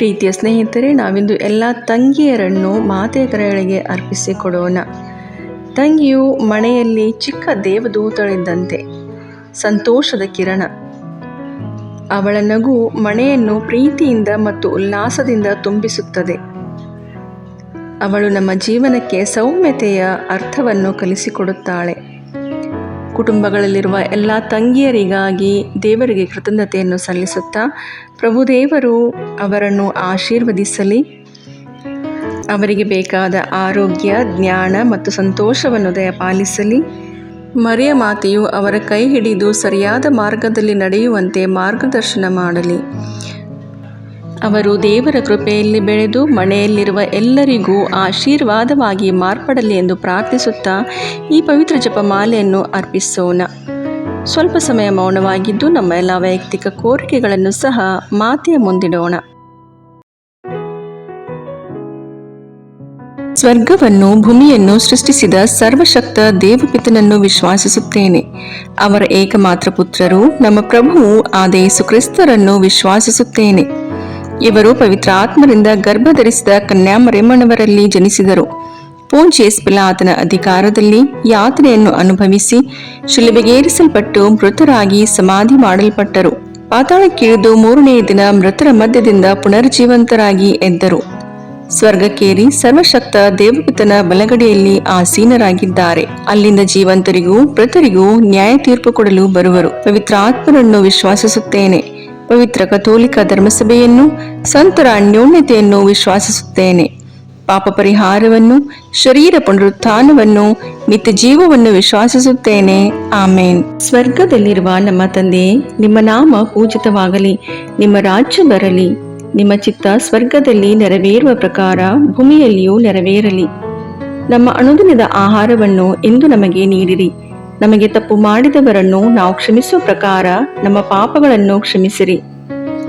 ಪ್ರೀತಿಯ ಸ್ನೇಹಿತರೆ, ನಾವಿಂದು ಎಲ್ಲ ತಂಗಿಯರನ್ನು ಮಾತೆಯ ಕರೆಗಳಿಗೆ ಅರ್ಪಿಸಿಕೊಡೋಣ ತಂಗಿಯು ಮನೆಯಲ್ಲಿ ಚಿಕ್ಕ ದೇವದೂತಳಿದ್ದಂತೆ ಸಂತೋಷದ ಕಿರಣ. ಅವಳ ನಗು ಮನೆಯನ್ನು ಪ್ರೀತಿಯಿಂದ ಮತ್ತು ಉಲ್ಲಾಸದಿಂದ ತುಂಬಿಸುತ್ತದೆ. ಅವಳು ನಮ್ಮ ಜೀವನಕ್ಕೆ ಸೌಮ್ಯತೆಯ ಅರ್ಥವನ್ನು ಕಲಿಸಿಕೊಡುತ್ತಾಳೆ. ಕುಟುಂಬಗಳಲ್ಲಿರುವ ಎಲ್ಲ ತಂಗಿಯರಿಗಾಗಿ ದೇವರಿಗೆ ಕೃತಜ್ಞತೆಯನ್ನು ಸಲ್ಲಿಸುತ್ತಾ ಪ್ರಭುದೇವರು ಅವರನ್ನು ಆಶೀರ್ವದಿಸಲಿ. ಅವರಿಗೆ ಬೇಕಾದ ಆರೋಗ್ಯ, ಜ್ಞಾನ ಮತ್ತು ಸಂತೋಷವನ್ನು ದಯಪಾಲಿಸಲಿ. ಮರಿಯ ಮಾತೆಯು ಅವರ ಕೈ ಹಿಡಿದು ಸರಿಯಾದ ಮಾರ್ಗದಲ್ಲಿ ನಡೆಯುವಂತೆ ಮಾರ್ಗದರ್ಶನ ಮಾಡಲಿ. ಅವರು ದೇವರ ಕೃಪೆಯಲ್ಲಿ ಬೆಳೆದು ಮನೆಯಲ್ಲಿರುವ ಎಲ್ಲರಿಗೂ ಆಶೀರ್ವಾದವಾಗಿ ಮಾರ್ಪಡಲಿ ಎಂದು ಪ್ರಾರ್ಥಿಸುತ್ತಾ ಈ ಪವಿತ್ರ ಜಪಮಾಲೆಯನ್ನು ಅರ್ಪಿಸೋಣ. ಸ್ವಲ್ಪ ಸಮಯ ಮೌನವಾಗಿದ್ದು ನಮ್ಮ ಎಲ್ಲ ವೈಯಕ್ತಿಕ ಕೋರಿಕೆಗಳನ್ನು ಸಹ ಮಾತೆಯ ಮುಂದಿಡೋಣ. ಸ್ವರ್ಗವನ್ನು, ಭೂಮಿಯನ್ನು ಸೃಷ್ಟಿಸಿದ ಸರ್ವಶಕ್ತ ದೇವಪಿತನನ್ನು ವಿಶ್ವಾಸಿಸುತ್ತೇನೆ. ಅವರ ಏಕಮಾತ್ರ ಪುತ್ರರು ನಮ್ಮ ಪ್ರಭುವು, ಆದ ಕ್ರಿಸ್ತರನ್ನು ವಿಶ್ವಾಸಿಸುತ್ತೇನೆ. ಇವರು ಪವಿತ್ರ ಆತ್ಮರಿಂದ ಗರ್ಭಧರಿಸಿದ ಕನ್ಯಾಮರೆಮ್ಮನವರಲ್ಲಿ ಜನಿಸಿದರು. ಪೋಂಚೇಸ್ ಪಿಲಾತನ ಅಧಿಕಾರದಲ್ಲಿ ಯಾತನೆಯನ್ನು ಅನುಭವಿಸಿ ಶಿಲುಬೆಗೇರಿಸಲ್ಪಟ್ಟು ಮೃತರಾಗಿ ಸಮಾಧಿ ಮಾಡಲ್ಪಟ್ಟರು. ಪಾತಾಳಕ್ಕಿಳಿದು ಮೂರನೇ ದಿನ ಮೃತರ ಮಧ್ಯದಿಂದ ಪುನರ್ಜೀವಂತರಾಗಿ ಎದ್ದರು. ಸ್ವರ್ಗಕ್ಕೇರಿ ಸರ್ವಶಕ್ತ ದೇವಪಿತನ ಬಲಗಡೆಯಲ್ಲಿ ಆಸೀನರಾಗಿದ್ದಾರೆ. ಅಲ್ಲಿಂದ ಜೀವಂತರಿಗೂ ಮೃತರಿಗೂ ನ್ಯಾಯ ತೀರ್ಪು ಕೊಡಲು ಬರುವರು. ಪವಿತ್ರ ಆತ್ಮರನ್ನು ವಿಶ್ವಾಸಿಸುತ್ತೇನೆ. ಪವಿತ್ರ ಕಥೋಲಿಕ ಧರ್ಮಸಭೆಯನ್ನು, ಸಂತರ ಅನ್ಯೋನ್ಯತೆಯನ್ನು ವಿಶ್ವಾಸಿಸುತ್ತೇನೆ. ಪಾಪ ಪರಿಹಾರವನ್ನು, ಶರೀರ ಪುನರುತ್ಥಾನವನ್ನು, ನಿತ್ಯ ಜೀವವನ್ನು ವಿಶ್ವಾಸಿಸುತ್ತೇನೆ. ಆಮೇನ್. ಸ್ವರ್ಗದಲ್ಲಿರುವ ನಮ್ಮ ತಂದೆ, ನಿಮ್ಮ ನಾಮ ಪೂಜಿತವಾಗಲಿ, ನಿಮ್ಮ ರಾಜ್ಯ ಬರಲಿ, ನಿಮ್ಮ ಚಿತ್ತ ಸ್ವರ್ಗದಲ್ಲಿ ನೆರವೇರುವ ಪ್ರಕಾರ ಭೂಮಿಯಲ್ಲಿಯೂ ನೆರವೇರಲಿ. ನಮ್ಮ ಅನುದಿನದ ಆಹಾರವನ್ನು ಇಂದು ನಮಗೆ ನೀಡಿರಿ. ನಮಗೆ ತಪ್ಪು ಮಾಡಿದವರನ್ನು ನಾವು ಕ್ಷಮಿಸುವ ಪ್ರಕಾರ ನಮ್ಮ ಪಾಪಗಳನ್ನು ಕ್ಷಮಿಸಿರಿ.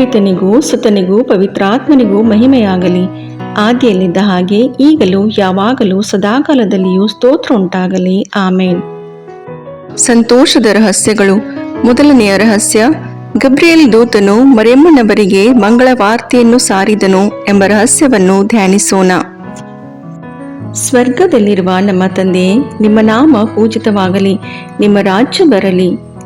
ಪಿತನಿಗೂ ಸುತನಿಗೂ ಪವಿತ್ರಾತ್ಮನಿಗೂ ಮಹಿಮೆಯಾಗಲಿ. ಆದಿಯಲ್ಲಿದ್ದ ಹಾಗೆ ಈಗಲೂ ಯಾವಾಗಲೂ ಸದಾಕಾಲದಲ್ಲಿಯೂ ಸ್ತೋತ್ರ ಉಂಟಾಗಲಿ ಆಮೇನ್. ಸಂತೋಷದ ರಹಸ್ಯಗಳು. ಮೊದಲನೆಯ ರಹಸ್ಯ, ಗಬ್ರಿಯಲ್ ದೂತನು ಮರೆಮ್ಮನವರಿಗೆ ಮಂಗಳ ವಾರ್ತೆಯನ್ನು ಸಾರಿದನು ಎಂಬ ರಹಸ್ಯವನ್ನು ಧ್ಯಾನಿಸೋಣ. ಸ್ವರ್ಗದಲ್ಲಿರುವ ನಮ್ಮ ತಂದೆ, ನಿಮ್ಮ ನಾಮ ಪೂಜಿತವಾಗಲಿ, ನಿಮ್ಮ ರಾಜ್ಯ ಬರಲಿ.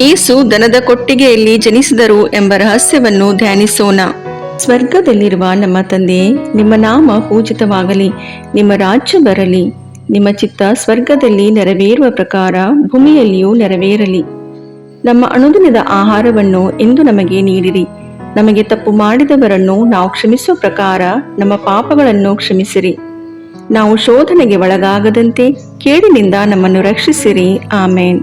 ಏಸು ದನದ ಕೊಟ್ಟಿಗೆಯಲ್ಲಿ ಜನಿಸಿದರು ಎಂಬ ರಹಸ್ಯವನ್ನು ಧ್ಯಾನಿಸೋಣ. ಸ್ವರ್ಗದಲ್ಲಿರುವ ನಮ್ಮ ತಂದೆ, ನಿಮ್ಮ ನಾಮ ಪೂಜಿತವಾಗಲಿ, ನಿಮ್ಮ ರಾಜ್ಯ ಬರಲಿ, ನಿಮ್ಮ ಚಿತ್ತ ಸ್ವರ್ಗದಲ್ಲಿ ನೆರವೇರುವ ಪ್ರಕಾರ ಭೂಮಿಯಲ್ಲಿಯೂ ನೆರವೇರಲಿ. ನಮ್ಮ ಅನುದಿನದ ಆಹಾರವನ್ನು ಇಂದು ನಮಗೆ ನೀಡಿರಿ. ನಮಗೆ ತಪ್ಪು ಮಾಡಿದವರನ್ನು ನಾವು ಕ್ಷಮಿಸುವ ಪ್ರಕಾರ ನಮ್ಮ ಪಾಪಗಳನ್ನು ಕ್ಷಮಿಸಿರಿ. ನಾವು ಶೋಧನೆಗೆ ಒಳಗಾಗದಂತೆ ಕೇಡಿನಿಂದ ನಮ್ಮನ್ನು ರಕ್ಷಿಸಿರಿ. ಆಮೇನ್.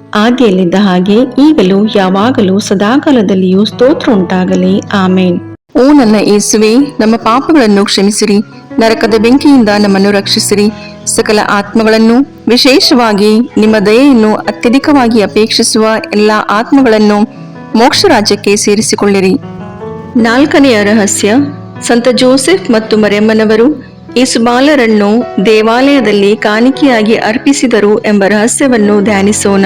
ಆದಿಯಲ್ಲಿದ್ದ ಹಾಗೆ ಈಗಲೂ ಯಾವಾಗಲೂ ಸದಾಕಾಲದಲ್ಲಿಯೂ ಸ್ತೋತ್ರ ಉಂಟಾಗಲಿ. ಆಮೇನ್. ಓ ನನ್ನ ಯೇಸುವೆ ನಮ್ಮ ಪಾಪಗಳನ್ನು ಕ್ಷಮಿಸಿರಿ ನರಕದ ಬೆಂಕಿಯಿಂದ ನಮ್ಮನ್ನು ರಕ್ಷಿಸಿರಿ. ಸಕಲ ಆತ್ಮಗಳನ್ನು ವಿಶೇಷವಾಗಿ ನಿಮ್ಮ ದಯೆಯನ್ನು ಅತ್ಯಧಿಕವಾಗಿ ಅಪೇಕ್ಷಿಸುವ ಎಲ್ಲ ಆತ್ಮಗಳನ್ನು ಮೋಕ್ಷ ರಾಜ್ಯಕ್ಕೆ ಸೇರಿಸಿಕೊಳ್ಳಿರಿ. ನಾಲ್ಕನೆಯ ರಹಸ್ಯ ಸಂತ ಜೋಸೆಫ್ ಮತ್ತು ಮರೆಮ್ಮನವರು ಯೇಸುಬಾಲರನ್ನು ದೇವಾಲಯದಲ್ಲಿ ಕಾಣಿಕೆಯಾಗಿ ಅರ್ಪಿಸಿದರು ಎಂಬ ರಹಸ್ಯವನ್ನು ಧ್ಯಾನಿಸೋಣ.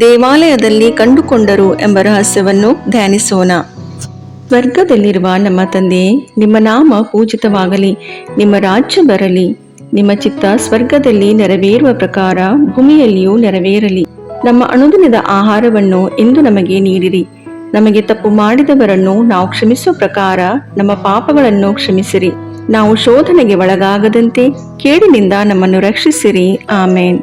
ದೇವಾಲಯದಲ್ಲಿ ಕಂಡುಕೊಂಡರು ಎಂಬ ರಹಸ್ಯವನ್ನು ಧ್ಯಾನಿಸೋಣ. ಸ್ವರ್ಗದಲ್ಲಿರುವ ನಮ್ಮ ತಂದೆ, ನಿಮ್ಮ ನಾಮ ಪೂಜಿತವಾಗಲಿ, ನಿಮ್ಮ ರಾಜ್ಯ ಬರಲಿ, ನಿಮ್ಮ ಚಿತ್ತ ಸ್ವರ್ಗದಲ್ಲಿ ನೆರವೇರುವ ಪ್ರಕಾರ ಭೂಮಿಯಲ್ಲಿಯೂ ನೆರವೇರಲಿ. ನಮ್ಮ ಅನುದಿನದ ಆಹಾರವನ್ನು ಇಂದು ನಮಗೆ ನೀಡಿರಿ. ನಮಗೆ ತಪ್ಪು ಮಾಡಿದವರನ್ನು ನಾವು ಕ್ಷಮಿಸುವ ಪ್ರಕಾರ ನಮ್ಮ ಪಾಪಗಳನ್ನು ಕ್ಷಮಿಸಿರಿ. ನಾವು ಶೋಧನೆಗೆ ಒಳಗಾಗದಂತೆ ಕೇಡಿನಿಂದ ನಮ್ಮನ್ನು ರಕ್ಷಿಸಿರಿ. ಆಮೇನ್.